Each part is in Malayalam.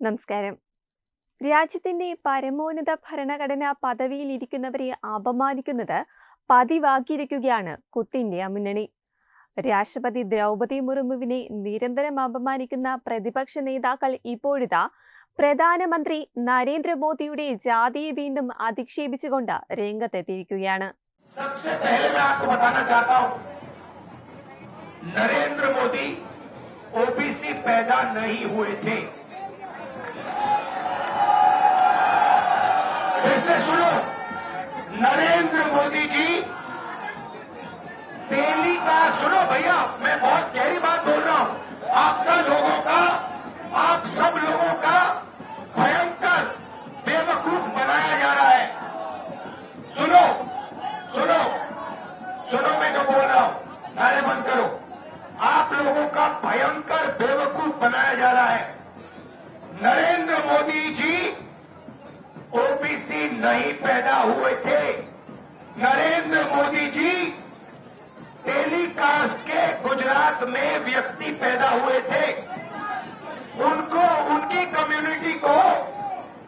നമസ്കാരം രാജ്യത്തിന്റെ പരമോന്നത ഭരണഘടനാ പദവിയിൽ ഇരിക്കുന്നവരെ അപമാനിക്കുന്നത് പതിവാക്കിയിരിക്കുകയാണ് കുത്ത് ഇന്ത്യ മുന്നണി രാഷ്ട്രപതി ദ്രൗപദി മുർമുവിനെ നിരന്തരം അപമാനിക്കുന്ന പ്രതിപക്ഷ നേതാക്കൾ ഇപ്പോഴിതാ പ്രധാനമന്ത്രി നരേന്ദ്രമോദിയുടെ ജാതിയെ വീണ്ടും അധിക്ഷേപിച്ചുകൊണ്ട് രംഗത്തെത്തിയിരിക്കുകയാണ് सबसे पहले मैं आपको बताना चाहता हूं नरेंद्र मोदी ओबीसी पैदा नहीं हुए थे सुनो, नरेंद्र मोदी जी दिल्ली का सुनो भैया, मैं बहुत गहरी बात बोल रहा हूँ। आपका लोगों का, आप सब लोगों का भयंकर बेवकूफ़ बनाया जा रहा है। सुनो सुनो सुनो मैं जो बोल रहा हूँ, नारे बंद करो। आप लोगों का भयंकर बेवकूफ़ बनाया जा रहा है। नरेंद्र मोदी जी नहीं पैदा हुए थे। नरेंद्र मोदी जी, टेलीकास्ट के गुजरात में व्यक्ति पैदा हुए थे। उनको, उनकी कम्युनिटी को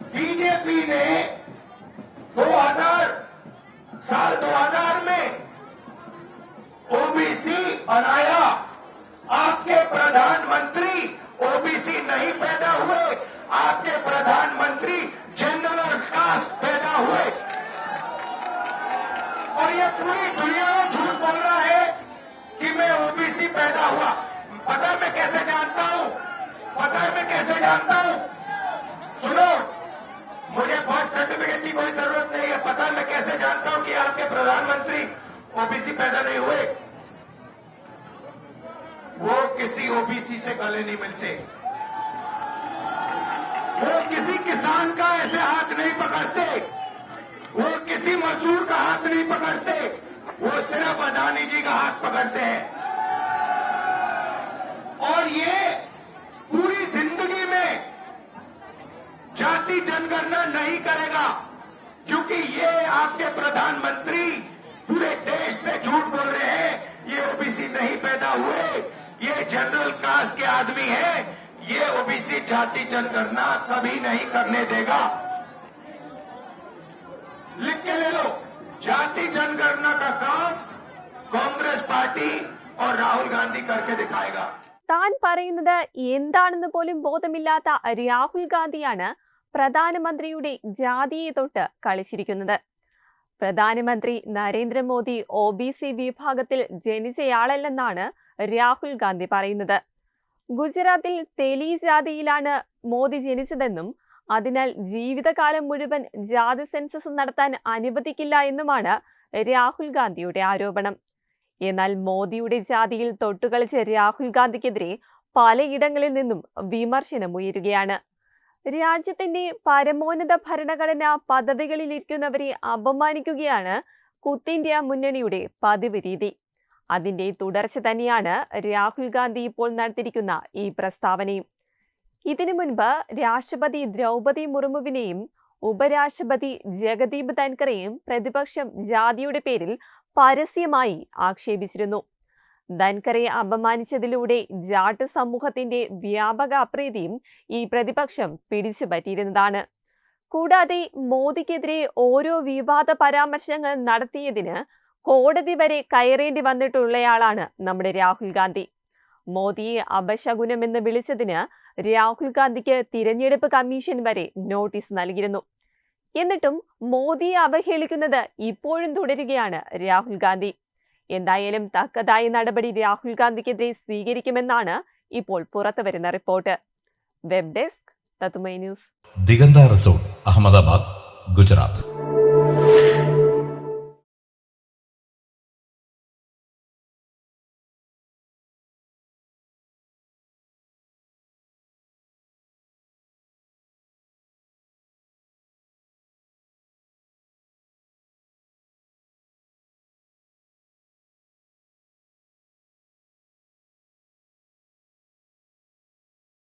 बीजेपी ने 2000 साल 2000 में ओबीसी बनाया। आपके प्रधानमंत्री ओबीसी नहीं पैदा हुए, आपके प्रधानमंत्री जानता हूँ। सुनो, मुझे बर्थ सर्टिफिकेट की कोई ज़रूरत नहीं है। पता मैं कैसे जानता हूँ कि आपके प्रधानमंत्री ओबीसी पैदा नहीं हुए? वो किसी ओबीसी से गले नहीं मिलते। वो किसी किसान का ऐसे हाथ नहीं पकड़ते। वो किसी मजदूर का हाथ नहीं पकड़ते। वो सिर्फ़ अदानी जी का हाथ पकड़ते हैं। और ये पूरी ज़िंदगी में जाति जनगणना नहीं करेगा क्योंकि ये आपके प्रधानमंत्री पूरे देश से झूठ बोल रहे हैं ये ओबीसी नहीं पैदा हुए ये जनरल कास्ट के आदमी है ये ओबीसी जाति जनगणना कभी नहीं करने देगा लिख के ले लो जाति जनगणना का काम कांग्रेस पार्टी और राहुल गांधी करके दिखाएगा താൻ പറയുന്നത് എന്താണെന്ന് പോലും ബോധമില്ലാത്ത രാഹുൽ ഗാന്ധിയാണ് പ്രധാനമന്ത്രിയുടെ ജാതിയെ തൊട്ട് കളിച്ചിരിക്കുന്നത്. പ്രധാനമന്ത്രി നരേന്ദ്രമോദി ഒ ബി സി വിഭാഗത്തിൽ ജനിച്ചയാളല്ലെന്നാണ് രാഹുൽ ഗാന്ധി പറയുന്നത്. ഗുജറാത്തിൽ തെലി ജാതിയിലാണ് മോദി ജനിച്ചതെന്നും അതിനാൽ ജീവിതകാലം മുഴുവൻ ജാതി സെൻസസ് നടത്താൻ അനുവദിക്കില്ല എന്നുമാണ് രാഹുൽ ഗാന്ധിയുടെ ആരോപണം. എന്നാൽ മോദിയുടെ ജാതിയിൽ തൊട്ടുകളിച്ച രാഹുൽ ഗാന്ധിക്കെതിരെ പലയിടങ്ങളിൽ നിന്നും വിമർശനം ഉയരുകയാണ് രാജ്യത്തിന്റെ പരമോന്നത ഭരണഘടന പദവികളിലിരിക്കുന്നവരെ അപമാനിക്കുകയാണ് കുത്തിന്ത്യ മുന്നണിയുടെ പതിവ് രീതി. അതിന്റെ തുടർച്ച തന്നെയാണ് രാഹുൽ ഗാന്ധി ഇപ്പോൾ നടത്തിയിരിക്കുന്ന ഈ പ്രസ്താവനയും. ഇതിനു മുൻപ് രാഷ്ട്രപതി ദ്രൗപതി മുർമുവിനെയും ഉപരാഷ്ട്രപതി ജഗദീപ് ധൻഖറെയും പ്രതിപക്ഷം ജാതിയുടെ പേരിൽ പരസ്യമായി ആക്ഷേപിച്ചിരുന്നു. ധൻഖറെ അപമാനിച്ചതിലൂടെ ജാട്ട് സമൂഹത്തിന്റെ വ്യാപക അപ്രീതിയും ഈ പ്രതിപക്ഷം പിടിച്ചുപറ്റിയിരുന്നതാണ് കൂടാതെ മോദിക്കെതിരെ ഓരോ വിവാദ പരാമർശങ്ങൾ നടത്തിയതിന് കോടതി വരെ കയറേണ്ടി വന്നിട്ടുള്ളയാളാണ് നമ്മുടെ രാഹുൽ ഗാന്ധി. മോദിയെ അപശകുനമെന്ന് വിളിച്ചതിന് രാഹുൽ ഗാന്ധിക്ക് തിരഞ്ഞെടുപ്പ് കമ്മീഷൻ വരെ നോട്ടീസ് നൽകിയിരുന്നു. എന്നിട്ടും മോദിയെ അവഹേളിക്കുന്നത് ഇപ്പോഴും തുടരുകയാണ് രാഹുൽ ഗാന്ധി. എന്തായാലും തക്കതായ നടപടി രാഹുൽ ഗാന്ധിക്കെതിരെ സ്വീകരിക്കുമെന്നാണ് ഇപ്പോൾ പുറത്തുവരുന്ന report. Web desk news. Diganta resort Ahmedabad Gujarat.